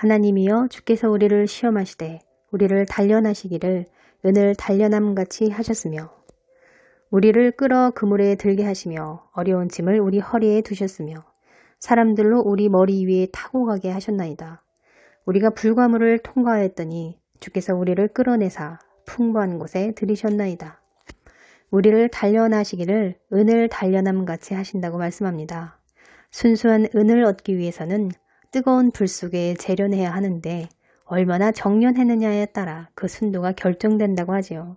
하나님이여 주께서 우리를 시험하시되 우리를 단련하시기를 은을 단련함 같이 하셨으며 우리를 끌어 그물에 들게 하시며 어려운 짐을 우리 허리에 두셨으며 사람들로 우리 머리 위에 타고 가게 하셨나이다. 우리가 불과물을 통과하였더니 주께서 우리를 끌어내사 풍부한 곳에 들이셨나이다. 우리를 단련하시기를 은을 단련함 같이 하신다고 말씀합니다. 순수한 은을 얻기 위해서는 뜨거운 불 속에 재련해야 하는데 얼마나 정련했느냐에 따라 그 순도가 결정된다고 하지요.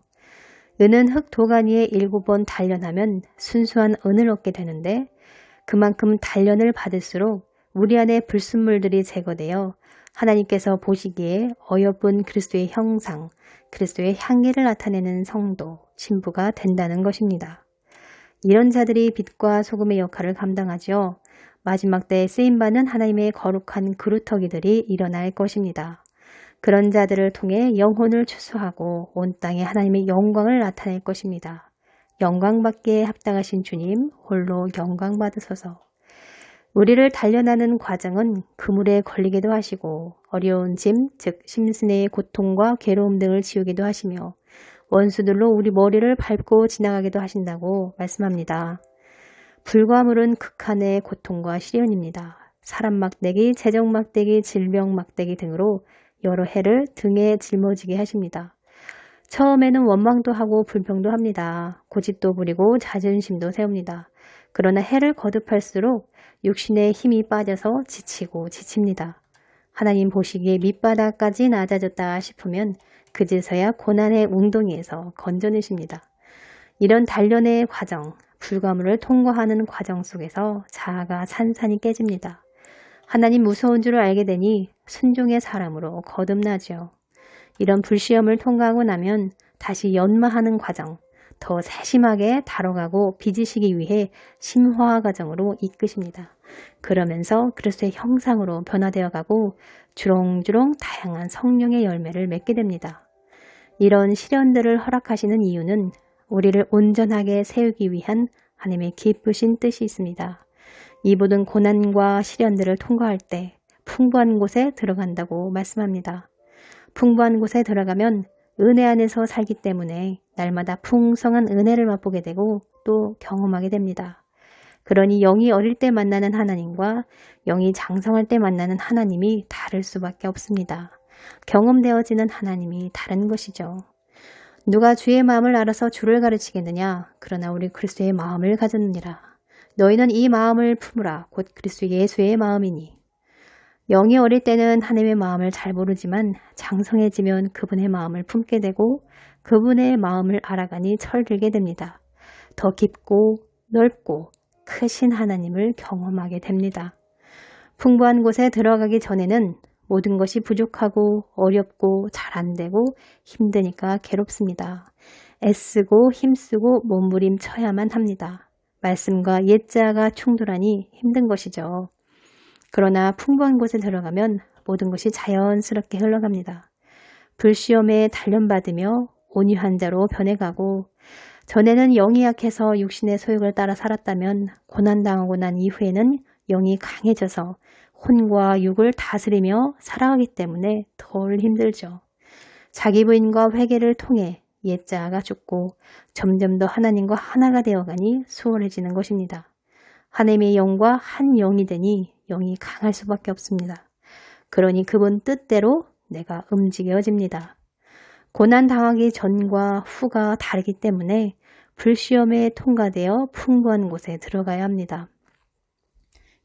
은은 흙 도가니에 일곱 번 단련하면 순수한 은을 얻게 되는데 그만큼 단련을 받을수록 우리 안에 불순물들이 제거되어 하나님께서 보시기에 어여쁜 그리스도의 형상, 그리스도의 향기를 나타내는 성도, 신부가 된다는 것입니다. 이런 자들이 빛과 소금의 역할을 감당하죠. 마지막 때에 쓰임받는 하나님의 거룩한 그루터기들이 일어날 것입니다. 그런 자들을 통해 영혼을 추수하고 온 땅에 하나님의 영광을 나타낼 것입니다. 영광받기에 합당하신 주님 홀로 영광받으소서. 우리를 단련하는 과정은 그물에 걸리기도 하시고 어려운 짐, 즉 심신의 고통과 괴로움 등을 지우기도 하시며 원수들로 우리 머리를 밟고 지나가기도 하신다고 말씀합니다. 불과물은 극한의 고통과 시련입니다. 사람 막대기, 재정 막대기, 질병 막대기 등으로 여러 해를 등에 짊어지게 하십니다. 처음에는 원망도 하고 불평도 합니다. 고집도 부리고 자존심도 세웁니다. 그러나 해를 거듭할수록 육신의 힘이 빠져서 지치고 지칩니다. 하나님 보시기에 밑바닥까지 낮아졌다 싶으면 그제서야 고난의 웅덩이에서 건져내십니다. 이런 단련의 과정, 불가물을 통과하는 과정 속에서 자아가 산산이 깨집니다. 하나님 무서운 줄을 알게 되니 순종의 사람으로 거듭나죠. 이런 불시험을 통과하고 나면 다시 연마하는 과정, 더 세심하게 다뤄가고 빚으시기 위해 심화 과정으로 이끄십니다. 그러면서 그리스도의 형상으로 변화되어 가고 주렁주렁 다양한 성령의 열매를 맺게 됩니다. 이런 시련들을 허락하시는 이유는 우리를 온전하게 세우기 위한 하나님의 기쁘신 뜻이 있습니다. 이 모든 고난과 시련들을 통과할 때 풍부한 곳에 들어간다고 말씀합니다. 풍부한 곳에 들어가면 은혜 안에서 살기 때문에 날마다 풍성한 은혜를 맛보게 되고 또 경험하게 됩니다. 그러니 영이 어릴 때 만나는 하나님과 영이 장성할 때 만나는 하나님이 다를 수밖에 없습니다. 경험되어지는 하나님이 다른 것이죠. 누가 주의 마음을 알아서 주를 가르치겠느냐? 그러나 우리 그리스도의 마음을 가졌느니라. 너희는 이 마음을 품으라. 곧 그리스도 예수의 마음이니. 영이 어릴 때는 하나님의 마음을 잘 모르지만 장성해지면 그분의 마음을 품게 되고 그분의 마음을 알아가니 철들게 됩니다. 더 깊고 넓고 크신 하나님을 경험하게 됩니다. 풍부한 곳에 들어가기 전에는 모든 것이 부족하고 어렵고 잘 안 되고 힘드니까 괴롭습니다. 애쓰고 힘쓰고 몸부림쳐야만 합니다. 말씀과 옛자가 충돌하니 힘든 것이죠. 그러나 풍부한 곳에 들어가면 모든 것이 자연스럽게 흘러갑니다. 불시험에 단련받으며 온유한 자로 변해가고 전에는 영이 약해서 육신의 소욕을 따라 살았다면 고난당하고 난 이후에는 영이 강해져서 혼과 육을 다스리며 살아가기 때문에 덜 힘들죠. 자기 부인과 회개를 통해 옛자가 죽고 점점 더 하나님과 하나가 되어가니 수월해지는 것입니다. 하나님의 영과 한 영이 되니 영이 강할 수밖에 없습니다. 그러니 그분 뜻대로 내가 움직여집니다. 고난 당하기 전과 후가 다르기 때문에 불시험에 통과되어 풍부한 곳에 들어가야 합니다.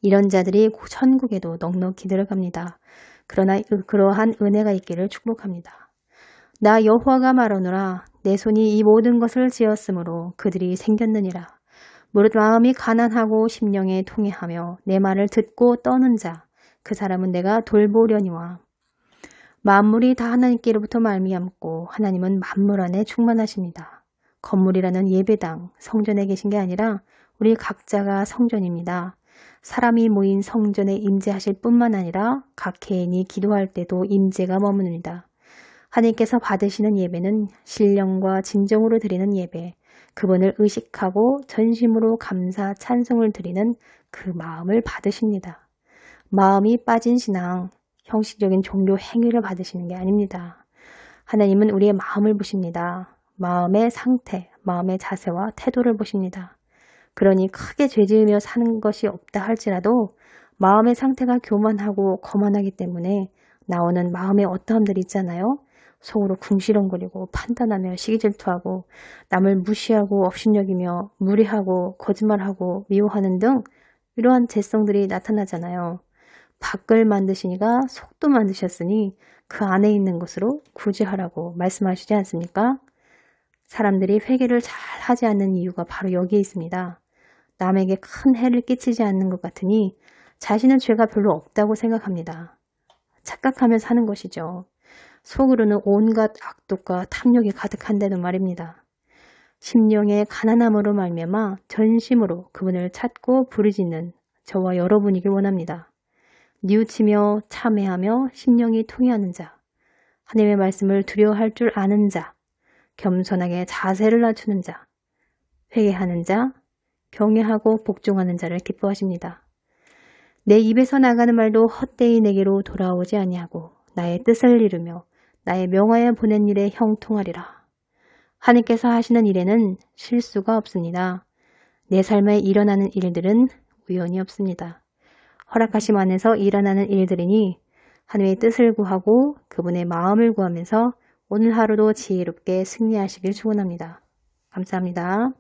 이런 자들이 천국에도 넉넉히 들어갑니다. 그러나 그러한 은혜가 있기를 축복합니다. 나 여호와가 말하노라 내 손이 이 모든 것을 지었으므로 그들이 생겼느니라. 무릇 마음이 가난하고 심령에 통해하며 내 말을 듣고 떠는 자 그 사람은 내가 돌보려니와 만물이 다 하나님께로부터 말미암고 하나님은 만물 안에 충만하십니다. 건물이라는 예배당 성전에 계신 게 아니라 우리 각자가 성전입니다. 사람이 모인 성전에 임재하실 뿐만 아니라 각 개인이 기도할 때도 임재가 머무릅니다. 하나님께서 받으시는 예배는 신령과 진정으로 드리는 예배, 그분을 의식하고 전심으로 감사 찬송을 드리는 그 마음을 받으십니다. 마음이 빠진 신앙, 형식적인 종교 행위를 받으시는 게 아닙니다. 하나님은 우리의 마음을 보십니다. 마음의 상태, 마음의 자세와 태도를 보십니다. 그러니 크게 죄지으며 사는 것이 없다 할지라도 마음의 상태가 교만하고 거만하기 때문에 나오는 마음의 어떠함들이 있잖아요. 속으로 궁시렁거리고 판단하며 시기 질투하고 남을 무시하고 업신여기며 무리하고 거짓말하고 미워하는 등 이러한 재성들이 나타나잖아요. 밖을 만드시니가 속도 만드셨으니 그 안에 있는 것으로 구제하라고 말씀하시지 않습니까? 사람들이 회개를 잘 하지 않는 이유가 바로 여기에 있습니다. 남에게 큰 해를 끼치지 않는 것 같으니 자신은 죄가 별로 없다고 생각합니다. 착각하며 사는 것이죠. 속으로는 온갖 악독과 탐욕이 가득한데도 말입니다. 심령의 가난함으로 말미암아 전심으로 그분을 찾고 부르짖는 저와 여러분이길 원합니다. 뉘우치며 참회하며 심령이 통해하는 자, 하나님의 말씀을 두려워할 줄 아는 자, 겸손하게 자세를 낮추는 자, 회개하는 자, 경외하고 복종하는 자를 기뻐하십니다. 내 입에서 나가는 말도 헛되이 내게로 돌아오지 아니하고 나의 뜻을 이루며 나의 명하여 보낸 일에 형통하리라. 하나님께서 하시는 일에는 실수가 없습니다. 내 삶에 일어나는 일들은 우연이 없습니다. 허락하심 안에서 일어나는 일들이니 하나님의 뜻을 구하고 그분의 마음을 구하면서 오늘 하루도 지혜롭게 승리하시길 축원합니다. 감사합니다.